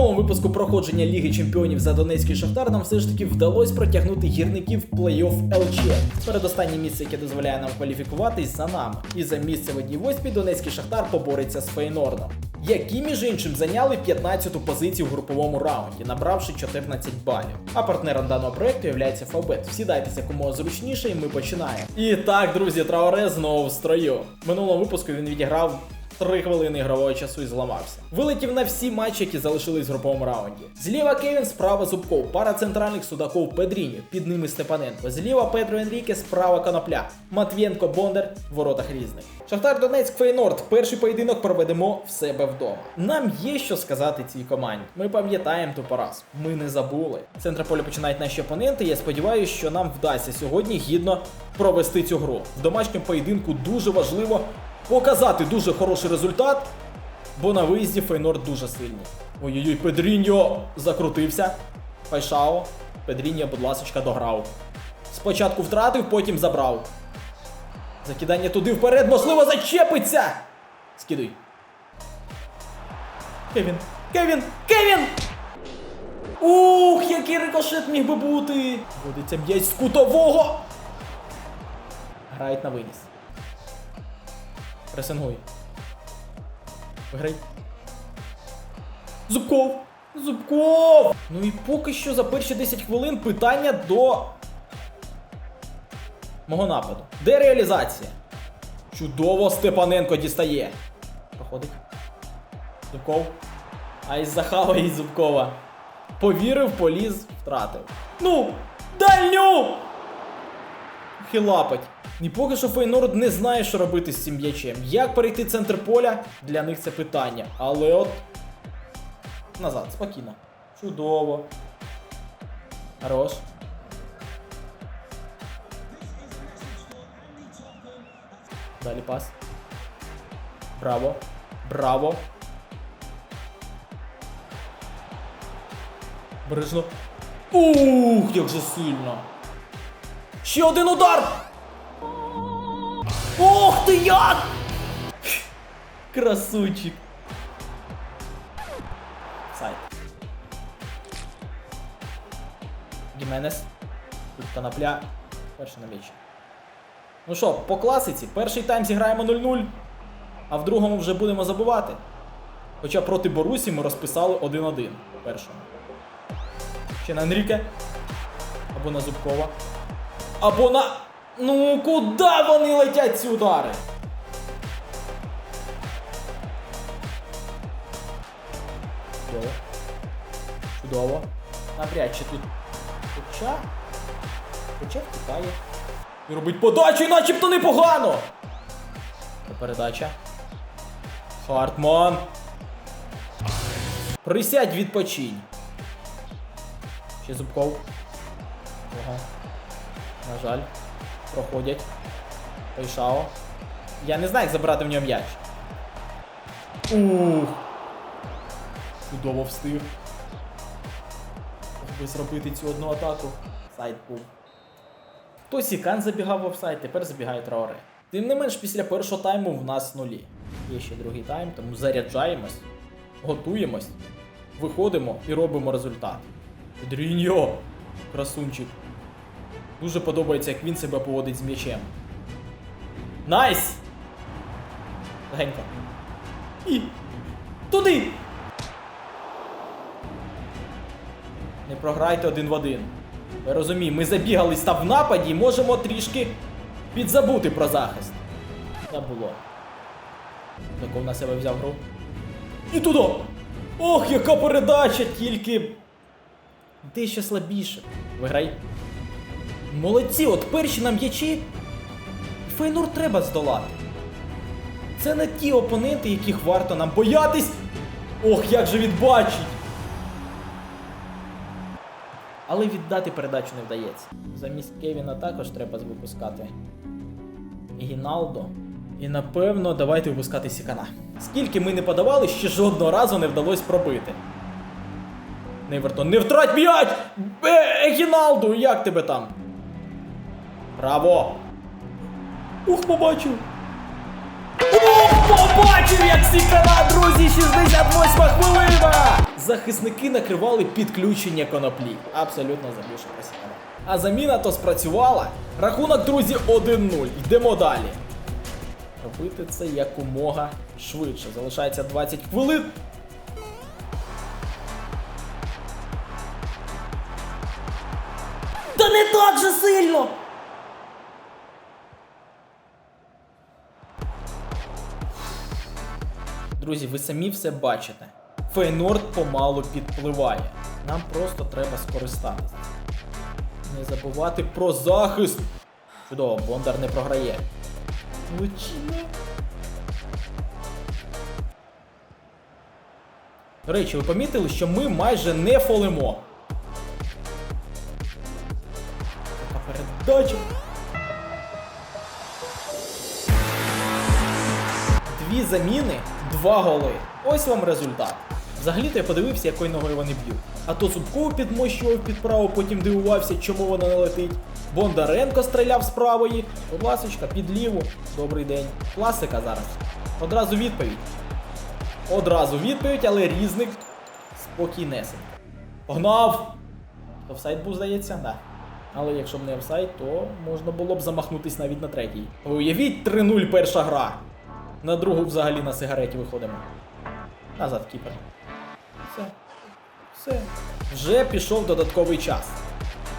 минулому випуску проходження Ліги Чемпіонів за Донецький Шахтар нам все ж таки вдалося протягнути гірників плей-офф ЛЧ. Передостаннє місце, яке дозволяє нам кваліфікуватись за нами. І за місце в одній восьмій Донецький Шахтар побореться з Фейнордом. Які між іншим зайняли 15-ту позицію в груповому раунді, набравши 14 балів. А партнером даного проекту є Фавбет. Всідайтеся кому зручніше, і ми починаємо. І так, друзі, Траоре знову в строю. В минулому випуску він відіграв. Три хвилини ігрового часу і зламався. Вилетів на всі матчі, які залишились в груповому раунді. Зліва Кевін, справа Зубков, пара центральних судаков Педріньо, під ними Степаненко. Зліва Петро Енріке, справа Конопля, Матвєнко Бондар в воротах різних. Шахтар Донецьк Фейнорд. Перший поєдинок проведемо в себе вдома. Нам є що сказати цій команді. Ми пам'ятаємо ту поразку. Ми не забули. Центр поля починають наші опоненти. Я сподіваюся, що нам вдасться сьогодні гідно провести цю гру. В домашньому поєдинку дуже важливо показати дуже хороший результат, бо на виїзді Фейнорд дуже сильний. Ой-ой-ой, Педріньо закрутився. Файшао. Педріньо, будь ласка, дограв. Спочатку втратив, потім забрав. Закидання туди вперед, можливо, зачепиться! Скидуй. Кевін! Кевін! Кевін! Ух, який рикошет міг би бути! Водиться м'яч з кутового! Грають на виніс. Пресингуй. Виграй. Зубков! Зубков! Ну і поки що за перші 10 хвилин питання до мого нападу. Де реалізація? Чудово Степаненко дістає. Проходить. Зубков. Ай захава і Зубкова. Повірив, поліз, втратив. Ну! Дальню! Хилапать. І поки що Фейнорд не знає, що робити з цим м'ячем. Як перейти центр поля? Для них це питання. Але от. Назад, спокійно. Чудово. Хорош. Далі пас. Браво. Браво. Бережно. Ух, як же сильно. Ще один удар! Ох ти як! Красунчик. Сайт. Гіменес. Тут конопля. Перший на м'ячі. Ну що, по класиці, перший тайм зіграємо 0-0, а в другому вже будемо забувати. Хоча проти Борусі ми розписали 1-1 в першому. Ще на Енріке. Або на Зубкова. Або на. Ну куди вони летять ці удари? Чудово. Чудово. Навряд чи тут. Хоча. Хоча втікає. І робить подачу, і начебто непогано. Передача. Хартман. Присядь відпочинь. Ще Зубков. Ага. На жаль. Проходять. Пейшао. Я не знаю, як забрати в нього м'яч. Ух. Чудово встиг. Мог би зробити цю одну атаку. Сайт був. То Сікан забігав в офсайд, тепер забігає Траоре. Тим не менш, після першого тайму в нас нулі. Є ще другий тайм, тому заряджаємось, готуємось, виходимо і робимо результат. Дріньо! Красунчик. Дуже подобається, як він себе поводить з м'ячем. Найс! Легенько. І. Туди! Не програйте один в один. Я розумію, ми забігались там в нападі і можемо трішки підзабути про захист. Не було. Доков на себе взяв гру. І туди! Ох, яка передача, тільки. Дещо слабіше. Виграй. Молодці, от перші на м'ячі. Фейнур треба здолати. Це не ті опоненти, яких варто нам боятись. Ох, як же відбачить! Але віддати передачу не вдається. Замість Кевіна також треба випускати Гіналдо. І напевно давайте випускати Сікана. Скільки ми не подавали, ще жодного разу не вдалося пробити. Невертон, не втрать м'яч! Е, Гіналду, як тебе там? Браво! Ух, побачив! Ух, побачив, як Сікана, друзі, 68 хвилина! захисники накривали підключення коноплі. Абсолютно забувши про. А заміна то спрацювала. Рахунок, друзі, 1-0. Йдемо далі. Робити це якомога швидше. Залишається 20 хвилин. Та не так же сильно! Друзі, ви самі все бачите. Фейнорд помалу підпливає. Нам просто треба скористатися. Не забувати про захист. Чудово, Бондар не програє. Ну чи не? До речі, ви помітили, що ми майже не фолимо. Така передача. Дві заміни, два голи. Ось вам результат. Взагалі-то я подивився, якою ногою вони б'ють. А то Зубков підмощував під праву, потім дивувався, чому вона не летить. Бондаренко стріляв з правої. Будь ласочка, під ліву. Добрий день. Класика зараз. Одразу відповідь. Одразу відповідь, але різник спокійнесенько. Погнав! Офсайд був, здається, да. Але якщо б не офсайд, то можна було б замахнутись навіть на третій. Уявіть 3-0 перша гра. На другу взагалі на сигареті виходимо. Назад кіпер. Все. Все. Вже пішов додатковий час.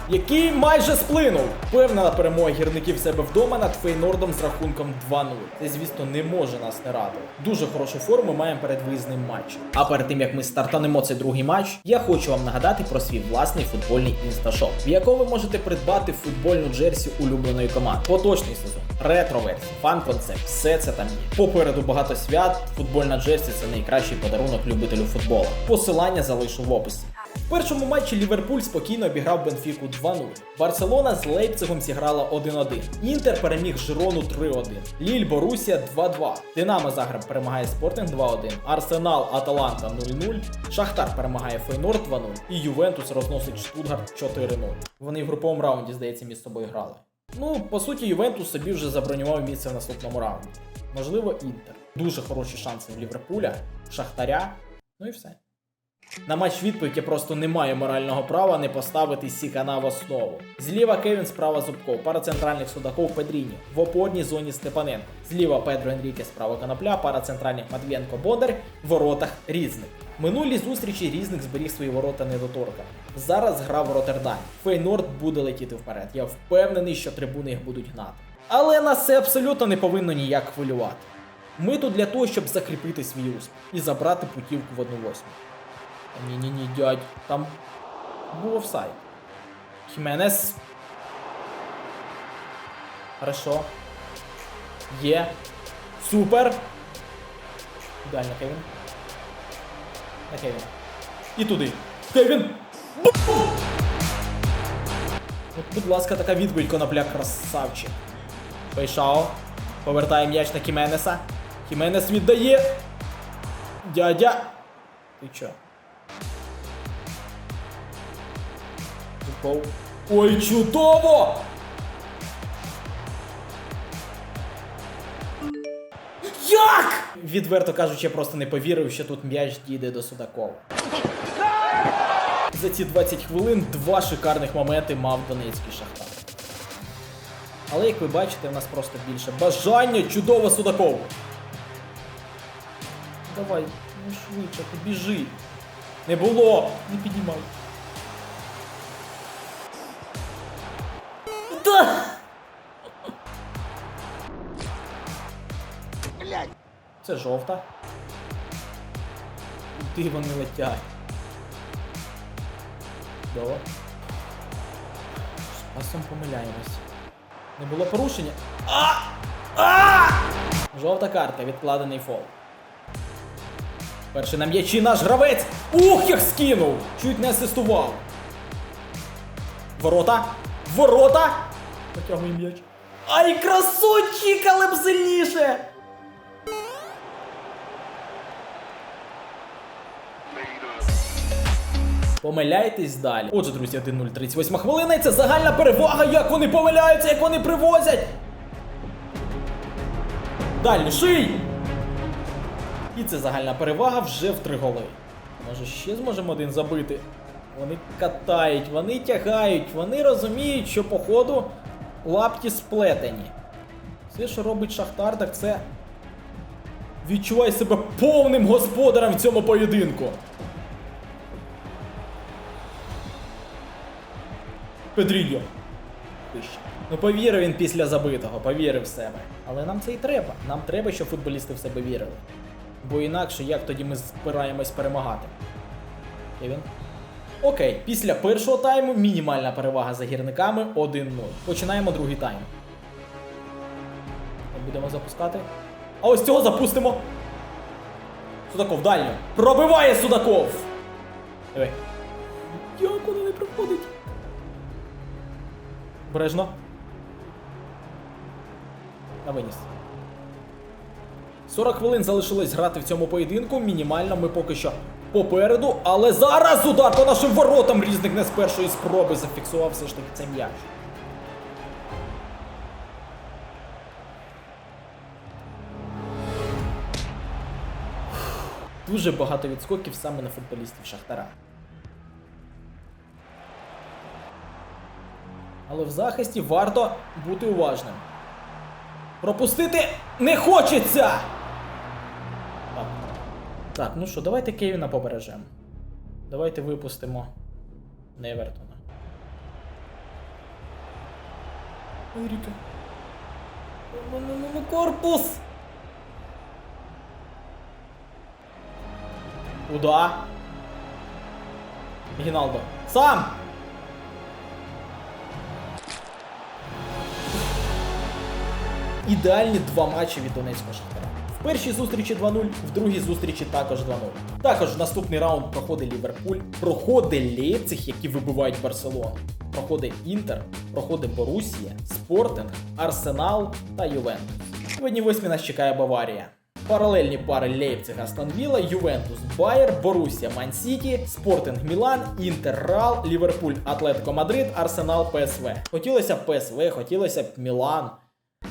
Який майже сплинув. Певна перемога гірників себе вдома над Фейнордом з рахунком 2-0. Це, звісно, не може нас не радувати. Дуже хорошу форму маємо перед виїзним матчем. А перед тим як ми стартанемо цей другий матч, я хочу вам нагадати про свій власний футбольний інсташоп, в якому ви можете придбати футбольну джерсі улюбленої команди. Поточний сезон, ретро-версії, фан-концепт, все це там є. Попереду багато свят. Футбольна джерсі це найкращий подарунок любителю футболу. Посилання залишу в описі. В першому матчі Ліверпуль спокійно обіграв Бенфіку 2-0. Барселона з Лейпцигом зіграла 1-1. Інтер переміг Жирону 3-1. Ліль Борусія 2-2. Динамо Загреб перемагає Спортинг 2-1. Арсенал Аталанта 0-0. Шахтар перемагає Фейнорд 2-0. І Ювентус розносить Штутгарт 4-0. Вони в груповому раунді, здається, між собою грали. Ну, по суті, Ювентус собі вже забронював місце в наступному раунді. Можливо, Інтер. Дуже хороші шанси в Ліверпуля, Шахтаря. Ну і все. На матч відповідь я просто не маю морального права не поставити Сікана в основу. Зліва Кевін, справа Зубков, пара центральних судаков Педріні, в опорній зоні Степаненко. Зліва Педро Енріке, справа Конопля, пара центральних Матвієнко Бондар, в воротах Різник. Минулі зустрічі Різник зберіг свої ворота недоторками. Зараз гра в Роттердамі. Фейнорд буде летіти вперед. Я впевнений, що трибуни їх будуть гнати. Але нас це абсолютно не повинно ніяк хвилювати. Ми тут для того, щоб закріпити свій успіх і забрати путівку в 1-8. Ні-ні-ні, дядь, там був офсайд. Хіменес. Хорошо. Є. Супер. Ідеально, Кевін. На Кевін. І туди. Кевін! Будь ласка, така відповідь конопля красавчик. Фейшао. Повертає м'яч на Хіменеса. Хіменес віддає. Дядя. Ти чо? Зубков. Ой, чудово! Як? Відверто кажучи, я просто не повірив, що тут м'яч дійде до Судакова. За ці 20 хвилин два шикарних моменти мав Донецький Шахтар. Але як ви бачите, у нас просто більше бажання чудово Судаков. Давай, ну швидше, ти біжи. Не було! Не піднімай. Да! Це жовта. Куди вони летять? Чудово. З пасом помиляємось. Не було порушення. А! А! Жовта карта, відкладений фол. Перший на м'ячі наш гравець. Ух, як скинув! Чуть не асистував. Ворота! Ворота! Потягує м'яч. Ай, красунчик, але б сильніше! Помиляйтесь далі. Отже, друзі, 1-0, 38 хвилина, і це загальна перевага, як вони помиляються, як вони привозять. Далі ший! І це загальна перевага вже в три голи. Може ще зможемо один забити? Вони катають, вони тягають, вони розуміють, що по ходу лапті сплетені. Все, що робить Шахтар, так це відчувай себе повним господарем в цьому поєдинку. Педріньо. Ну повірив він після забитого, повірив в себе. Але нам це і треба. Нам треба, щоб футболісти в себе вірили. Бо інакше як тоді ми збираємось перемагати? І. Окей, після першого тайму мінімальна перевага за гірниками 1-0. Починаємо другий тайм. Будемо запускати. А ось цього запустимо. Судаков дальньо. Пробиває Судаков! Диви. Бережно. На виніс. 40 хвилин залишилось грати в цьому поєдинку. Мінімально ми поки що попереду. Але зараз удар по нашим воротам різник не з першої спроби зафіксував все ж таки цей м'яч. Дуже багато відскоків саме на футболістів Шахтара. Але в захисті варто бути уважним. Пропустити не хочеться! Так. Так, ну що, давайте Кевіна побережемо. Давайте випустимо Невертона. Еріка. Ну, ну, ну, ну, корпус! Куда? Гіналдо. Сам! Ідеальні два матчі від Донецького Шахтаря. В першій зустрічі 2-0, в другій зустрічі також 2-0. Також наступний раунд проходить Ліверпуль, проходить Лейпциг, які вибивають Барселону. Проходить Інтер, проходить Борусія, Спортинг, Арсенал та Ювентус. Сьогодні восьмі нас чекає Баварія. Паралельні пари Лейпциг, Астон Вілла, Ювентус, Байер, Борусія, Ман-Сіті, Спортинг Мілан, Інтер Рал, Ліверпуль, Атлетико Мадрид, Арсенал, ПСВ. Хотілося б ПСВ, хотілося б Мілан,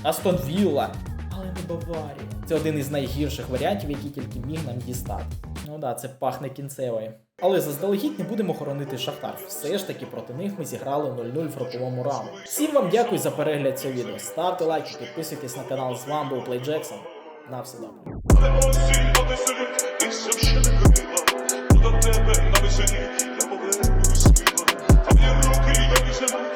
Астон Вілла, але не Баварія. Це один із найгірших варіантів, які тільки міг нам дістати. Ну да, це пахне кінцевою. Але заздалегідь не будемо хоронити Шахтар. Все ж таки проти них ми зіграли 0-0 в роковому раунді. Всім вам дякую за перегляд цього відео. Ставте лайки, підписуйтесь на канал. З вами був Плей Джексон. На все добре.